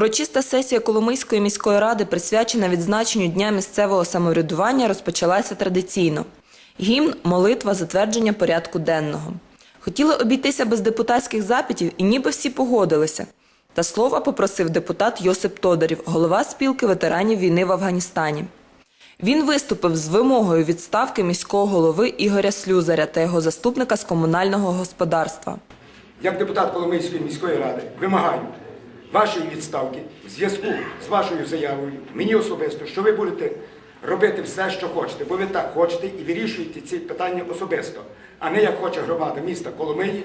Урочиста сесія Коломийської міської ради, присвячена відзначенню Дня місцевого самоврядування, розпочалася традиційно. Гімн, молитва, затвердження порядку денного. Хотіли обійтися без депутатських запитів, і ніби всі погодилися. Та слова попросив депутат Йосип Тодорів, голова спілки ветеранів війни в Афганістані. Він виступив з вимогою відставки міського голови Ігоря Слюзаря та його заступника з комунального господарства. як депутат Коломийської міської ради вимагаю вашої відставки в зв'язку з вашою заявою, мені особисто, що ви будете робити все, що хочете, бо ви так хочете і вирішуєте ці питання особисто, а не як хоче громада міста Коломиї,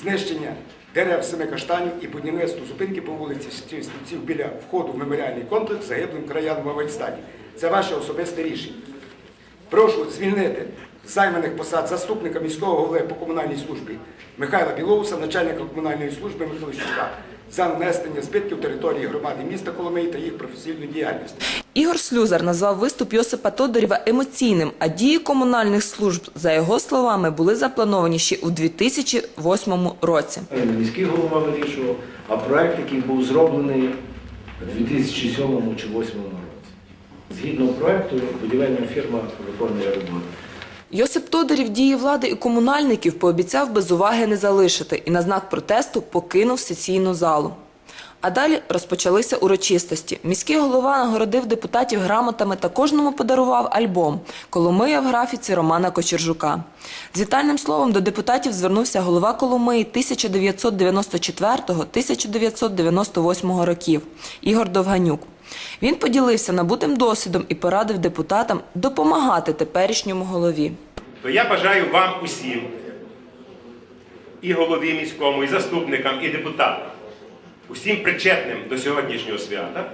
знищення дерев семи каштанів і будівництво зупинки по вулиці Стільців біля входу в меморіальний комплекс загиблим краянам в Афганістані. Це ваше особисте рішення. Прошу звільнити займаних посад заступника міського голови по комунальній службі Михайла Білоуса, начальника комунальної служби Михайлищука за нанесення збитків території громади міста Коломиї та їх професійну діяльність. Ігор Слюзар назвав виступ Йосипа Тодорєва емоційним, а дії комунальних служб, за його словами, були заплановані ще у 2008 році. Міський голова вирішував, а проект, який був зроблений у 2007 чи 2008 році. Згідно проекту, будівельна фірма виконує роботу. Йосип Тодорів дії влади і комунальників пообіцяв без уваги не залишити і на знак протесту покинув сесійну залу. А далі розпочалися урочистості. Міський голова нагородив депутатів грамотами та кожному подарував альбом Коломия в графіці Романа Кочержука. З вітальним словом до депутатів звернувся голова Коломиї 1994-1998 років Ігор Довганюк. Він поділився набутим досвідом і порадив депутатам допомагати теперішньому голові. то я бажаю вам усім, і голові міському, і заступникам, і депутатам, усім причетним до сьогоднішнього свята,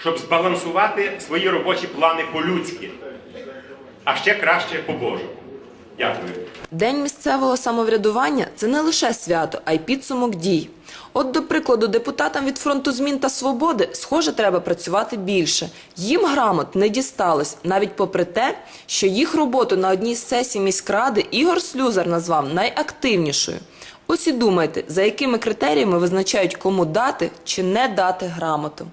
щоб збалансувати свої робочі плани по-людськи, а ще краще по-божому. Дякую. День місцевого самоврядування це не лише свято, а й підсумок дій. От, до прикладу, депутатам від фронту змін та свободи, схоже, треба працювати більше. Їм грамот не дісталось, навіть попри те, що їх роботу на одній з сесій міськради Ігор Слюзар назвав найактивнішою. Ось і думайте, за якими критеріями визначають, кому дати чи не дати грамоту.